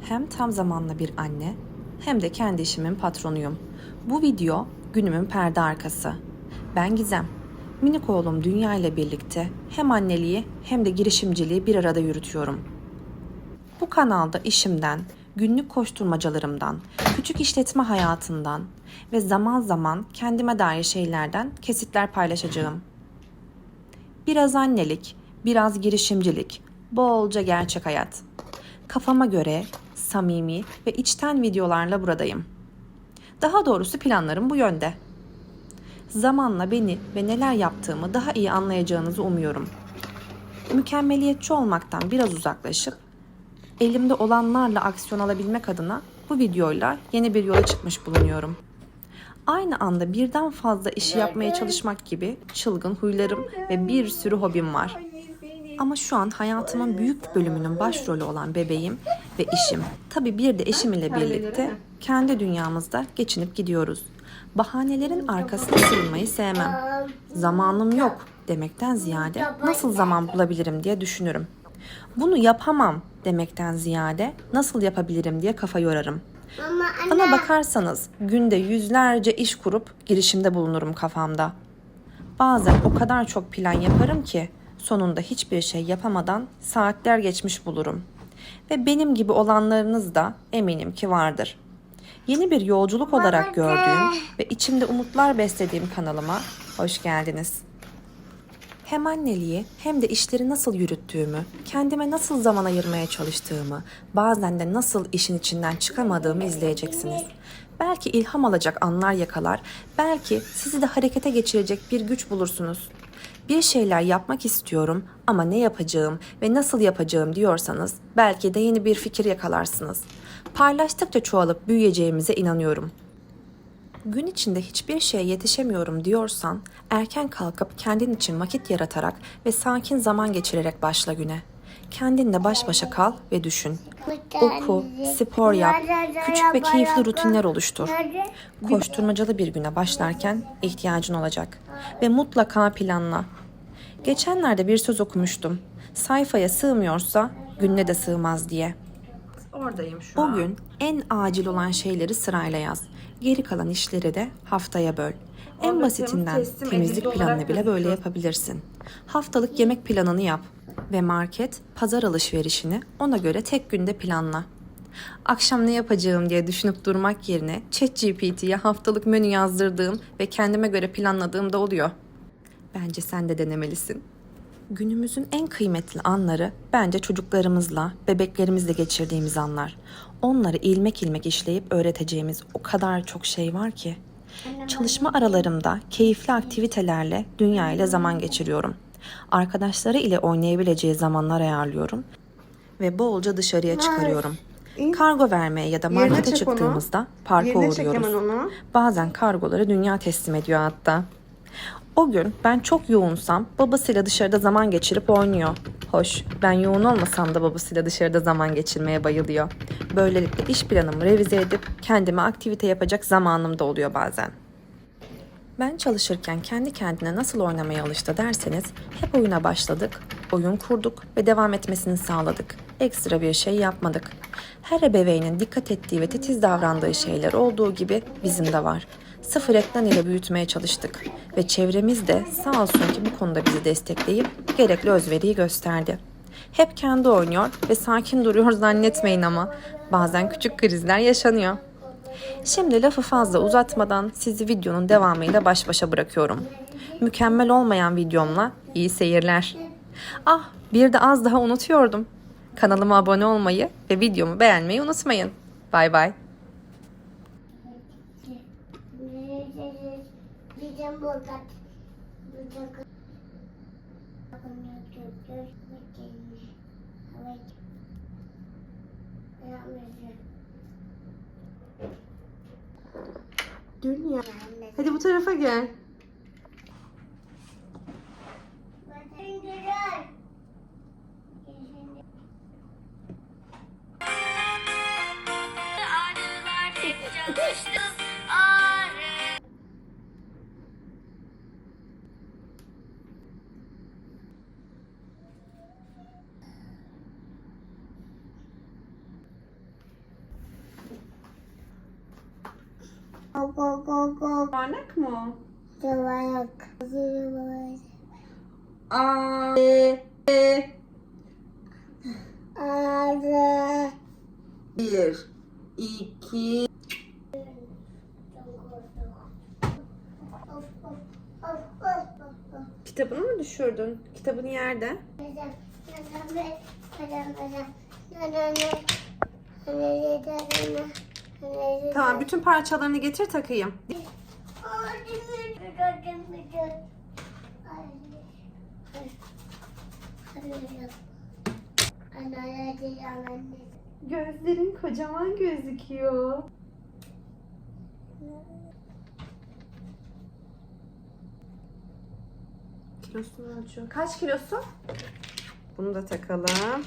Hem tam zamanlı bir anne hem de kendi işimin patronuyum. Bu video günümün perde arkası. Ben Gizem. Minik oğlum Dünya ile birlikte hem anneliği hem de girişimciliği bir arada yürütüyorum. Bu kanalda işimden, günlük koşturmacalarımdan, küçük işletme hayatından ve zaman zaman kendime dair şeylerden kesitler paylaşacağım. Biraz annelik, biraz girişimcilik, bolca gerçek hayat. Kafama göre samimi ve içten videolarla buradayım. Daha doğrusu planlarım bu yönde. Zamanla beni ve neler yaptığımı daha iyi anlayacağınızı umuyorum. Mükemmeliyetçi olmaktan biraz uzaklaşıp elimde olanlarla aksiyon alabilmek adına bu videoyla yeni bir yola çıkmış bulunuyorum. Aynı anda birden fazla işi yapmaya çalışmak gibi çılgın huylarım ve bir sürü hobim var. Ama şu an hayatımın büyük bölümünün başrolü olan bebeğim ve işim. Tabii bir de eşim ile birlikte kendi dünyamızda geçinip gidiyoruz. Bahanelerin arkasına sığınmayı sevmem. Zamanım yok demekten ziyade nasıl zaman bulabilirim diye düşünürüm. Bunu yapamam demekten ziyade nasıl yapabilirim diye kafa yorarım. Mama. Bana bakarsanız günde yüzlerce iş kurup girişimde bulunurum kafamda. Bazen o kadar çok plan yaparım ki sonunda hiçbir şey yapamadan saatler geçmiş bulurum. Ve benim gibi olanlarınız da eminim ki vardır. Yeni bir yolculuk olarak gördüğüm ve içimde umutlar beslediğim kanalıma hoş geldiniz. Hem anneliği hem de işleri nasıl yürüttüğümü, kendime nasıl zaman ayırmaya çalıştığımı, bazen de nasıl işin içinden çıkamadığımı izleyeceksiniz. Belki ilham alacak anlar yakalar, belki sizi de harekete geçirecek bir güç bulursunuz. Bir şeyler yapmak istiyorum ama ne yapacağım ve nasıl yapacağım diyorsanız belki de yeni bir fikir yakalarsınız. Paylaştıkça çoğalıp büyüyeceğimize inanıyorum. Gün içinde hiçbir şeye yetişemiyorum diyorsan erken kalkıp kendin için vakit yaratarak ve sakin zaman geçirerek başla güne. Kendinle baş başa kal ve düşün. Oku, spor yap, küçük ve keyifli rutinler oluştur. Koşturmacalı bir güne başlarken ihtiyacın olacak ve mutlaka planla. Geçenlerde bir söz okumuştum. Sayfaya sığmıyorsa gününe de sığmaz diye. Oradayım şu O an. gün en acil olan şeyleri sırayla yaz. Geri kalan işleri de haftaya böl. En basitinden temizlik planını bile böyle yapabilirsin. Haftalık yemek planını yap ve market, pazar alışverişini ona göre tek günde planla. Akşam ne yapacağım diye düşünüp durmak yerine ChatGPT'ye haftalık menü yazdırdığım ve kendime göre planladığım da oluyor. Bence sen de denemelisin. Günümüzün en kıymetli anları bence çocuklarımızla, bebeklerimizle geçirdiğimiz anlar. Onları ilmek ilmek işleyip öğreteceğimiz o kadar çok şey var ki. Çalışma aralarımda keyifli aktivitelerle dünya ile zaman geçiriyorum. Arkadaşları ile oynayabileceği zamanlar ayarlıyorum ve bolca dışarıya çıkarıyorum. Kargo vermeye ya da markete çıktığımızda parka uğruyoruz. Bazen kargoları dünya teslim ediyor hatta. O gün ben çok yoğunsam babasıyla dışarıda zaman geçirip oynuyor. Hoş ben yoğun olmasam da babasıyla dışarıda zaman geçirmeye bayılıyor. Böylelikle iş planımı revize edip kendime aktivite yapacak zamanım da oluyor bazen. Ben çalışırken kendi kendine nasıl oynamaya alıştı derseniz hep oyuna başladık, oyun kurduk ve devam etmesini sağladık. Ekstra bir şey yapmadık. Her ebeveynin dikkat ettiği ve titiz davrandığı şeyler olduğu gibi bizim de var. Sıfır ekran ile büyütmeye çalıştık ve çevremiz de sağ olsun ki bu konuda bizi destekleyip gerekli özveriyi gösterdi. Hep kendi oynuyor ve sakin duruyor zannetmeyin ama bazen küçük krizler yaşanıyor. Şimdi lafı fazla uzatmadan sizi videonun devamıyla baş başa bırakıyorum. Mükemmel olmayan videomla iyi seyirler. Ah bir de az daha unutuyordum. Kanalıma abone olmayı ve videomu beğenmeyi unutmayın. Bay bay. Bizim bokat. Dünya. Hadi bu tarafa gel. Go go go. Barnak mı? Yuvarlak. Yuvarlak. A, E, E. Ağzı. Bir, iki. Kitabını mı düşürdün? Kitabın yerde. Tamam bütün parçalarını getir takayım. Gözlerin kocaman gözüküyor. Kilosunu ölçüyor. Kaç kilosu? Bunu da takalım.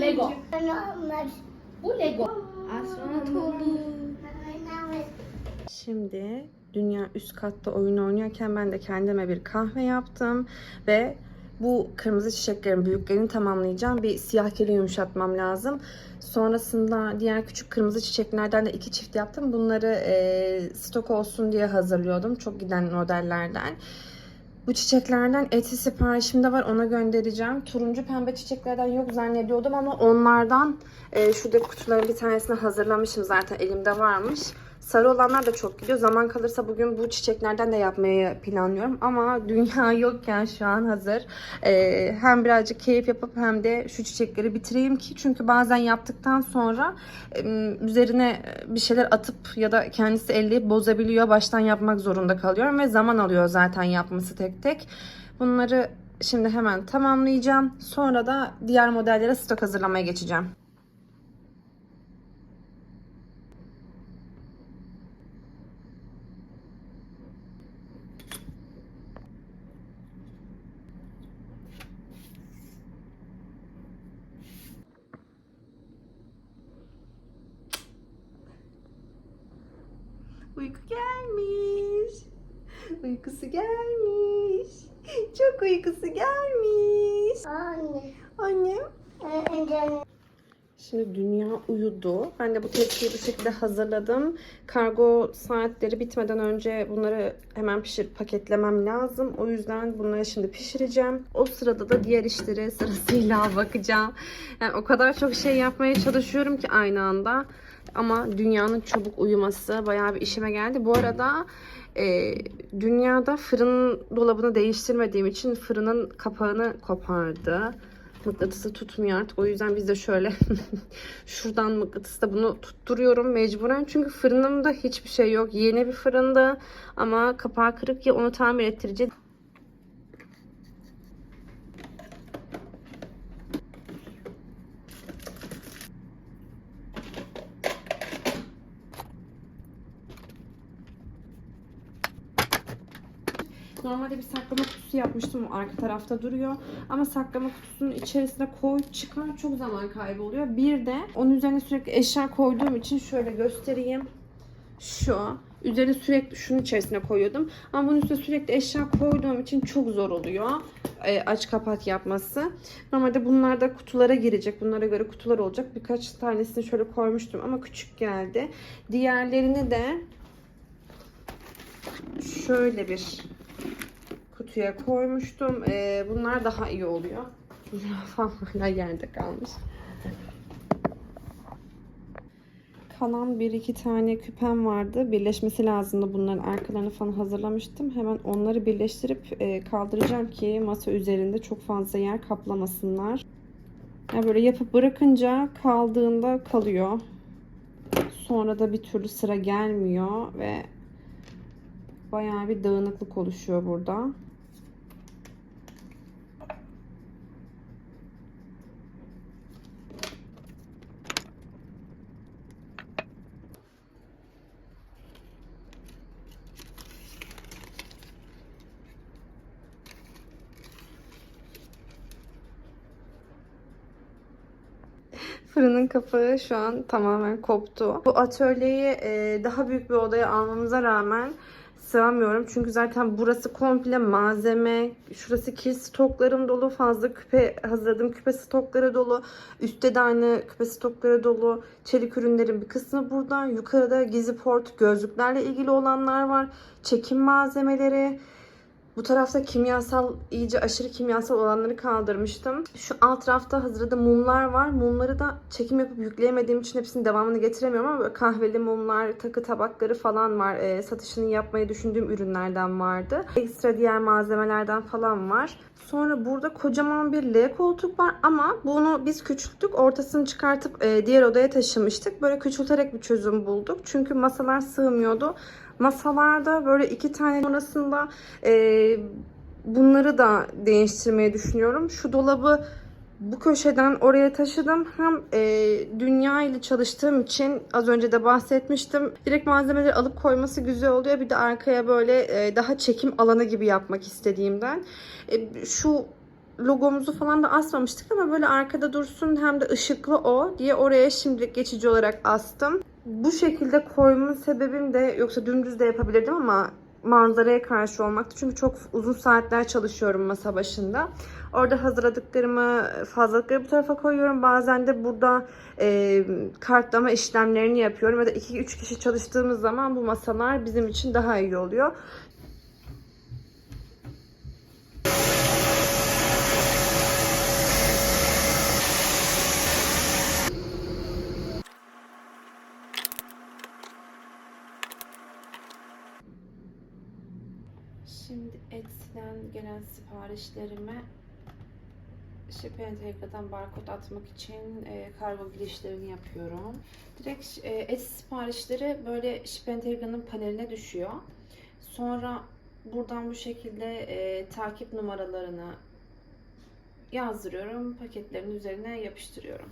Lego. Bu Lego. Astronot oldu. Şimdi dünya üst katta oyun oynuyorken ben de kendime bir kahve yaptım ve bu kırmızı çiçeklerin büyüklerini tamamlayacağım. Bir siyah kiri yumuşatmam lazım. Sonrasında diğer küçük kırmızı çiçeklerden de iki çift yaptım. Bunları e, stok olsun diye hazırlıyordum. Çok giden modellerden. Bu çiçeklerden eti siparişimde var ona göndereceğim. Turuncu pembe çiçeklerden yok zannediyordum ama onlardan e, şurada kutuların bir tanesini hazırlamışım zaten elimde varmış. Sarı olanlar da çok gidiyor. Zaman kalırsa bugün bu çiçeklerden de yapmayı planlıyorum. Ama dünya yokken şu an hazır. E, hem birazcık keyif yapıp hem de şu çiçekleri bitireyim ki. Çünkü bazen yaptıktan sonra üzerine bir şeyler atıp ya da kendisi elleyip bozabiliyor. Baştan yapmak zorunda kalıyorum ve zaman alıyor zaten yapması tek tek. Bunları şimdi hemen tamamlayacağım. Sonra da diğer modellere stok hazırlamaya geçeceğim. Uyku gelmiş. Uykusu gelmiş. Çok uykusu gelmiş. Anne. Annem. Anne. Şimdi dünya uyudu. Ben de bu tepsiyi bu şekilde hazırladım. Kargo saatleri bitmeden önce bunları hemen pişirip paketlemem lazım. O yüzden bunları şimdi pişireceğim. O sırada da diğer işlere sırasıyla bakacağım. Yani o kadar çok şey yapmaya çalışıyorum ki aynı anda. Ama dünyanın çabuk uyuması bayağı bir işime geldi. Bu arada e, dünyada fırın dolabını değiştirmediğim için fırının kapağını kopardı mıknatısı tutmuyor artık. O yüzden biz de şöyle şuradan mıknatısla bunu tutturuyorum mecburen. Çünkü fırınımda hiçbir şey yok. Yeni bir fırında ama kapağı kırık ya onu tamir ettireceğiz. Normalde bir saklama kutusu yapmıştım. O arka tarafta duruyor. Ama saklama kutusunun içerisine koy çıkar çok zaman kaybı oluyor. Bir de onun üzerine sürekli eşya koyduğum için şöyle göstereyim. Şu. Üzerine sürekli şunun içerisine koyuyordum. Ama bunun üstüne sürekli eşya koyduğum için çok zor oluyor. e, aç kapat yapması. Normalde bunlar da kutulara girecek. Bunlara göre kutular olacak. Birkaç tanesini şöyle koymuştum ama küçük geldi. Diğerlerini de şöyle bir kutuya koymuştum. Ee, bunlar daha iyi oluyor. Zürafam hala yerde kalmış. Kalan bir iki tane küpem vardı. Birleşmesi lazımdı. Bunların arkalarını falan hazırlamıştım. Hemen onları birleştirip e, kaldıracağım ki masa üzerinde çok fazla yer kaplamasınlar. Yani böyle yapıp bırakınca kaldığında kalıyor. Sonra da bir türlü sıra gelmiyor ve bayağı bir dağınıklık oluşuyor burada. Fırının kapağı şu an tamamen koptu. Bu atölyeyi e, daha büyük bir odaya almamıza rağmen sığamıyorum. Çünkü zaten burası komple malzeme. Şurası kil stoklarım dolu. Fazla küpe hazırladım. Küpe stokları dolu. Üstte de aynı küpe stokları dolu. Çelik ürünlerin bir kısmı burada. Yukarıda gizli port gözlüklerle ilgili olanlar var. Çekim malzemeleri. Bu tarafta kimyasal, iyice aşırı kimyasal olanları kaldırmıştım. Şu alt rafta hazırda mumlar var. Mumları da çekim yapıp yükleyemediğim için hepsinin devamını getiremiyorum ama kahveli mumlar, takı tabakları falan var. Ee, satışını yapmayı düşündüğüm ürünlerden vardı. Ekstra diğer malzemelerden falan var. Sonra burada kocaman bir L koltuk var ama bunu biz küçülttük. Ortasını çıkartıp e, diğer odaya taşımıştık. Böyle küçülterek bir çözüm bulduk. Çünkü masalar sığmıyordu. Masalarda böyle iki tane sonrasında e, bunları da değiştirmeyi düşünüyorum. Şu dolabı bu köşeden oraya taşıdım. Hem e, dünya ile çalıştığım için az önce de bahsetmiştim. Direkt malzemeleri alıp koyması güzel oluyor. Bir de arkaya böyle e, daha çekim alanı gibi yapmak istediğimden. E, şu logomuzu falan da asmamıştık ama böyle arkada dursun hem de ışıklı o diye oraya şimdilik geçici olarak astım. Bu şekilde koyma sebebim de yoksa dümdüz de yapabilirdim ama manzaraya karşı olmaktı. Çünkü çok uzun saatler çalışıyorum masa başında. Orada hazırladıklarımı, fazlalıkları bu tarafa koyuyorum. Bazen de burada e, kartlama işlemlerini yapıyorum. Ya da 2-3 kişi çalıştığımız zaman bu masalar bizim için daha iyi oluyor. Şimdi Etsy'den gelen siparişlerime Ship Entegra'dan barkod atmak için e, kargo girişlerini yapıyorum. Direkt e, Etsy siparişleri böyle Ship Entegra'nın paneline düşüyor. Sonra buradan bu şekilde e, takip numaralarını yazdırıyorum. Paketlerin üzerine yapıştırıyorum.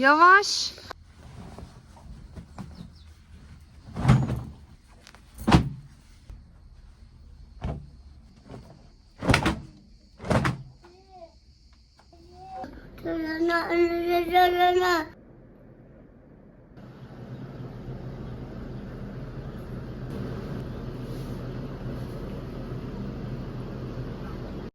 Yavaş. Tırana, tırana,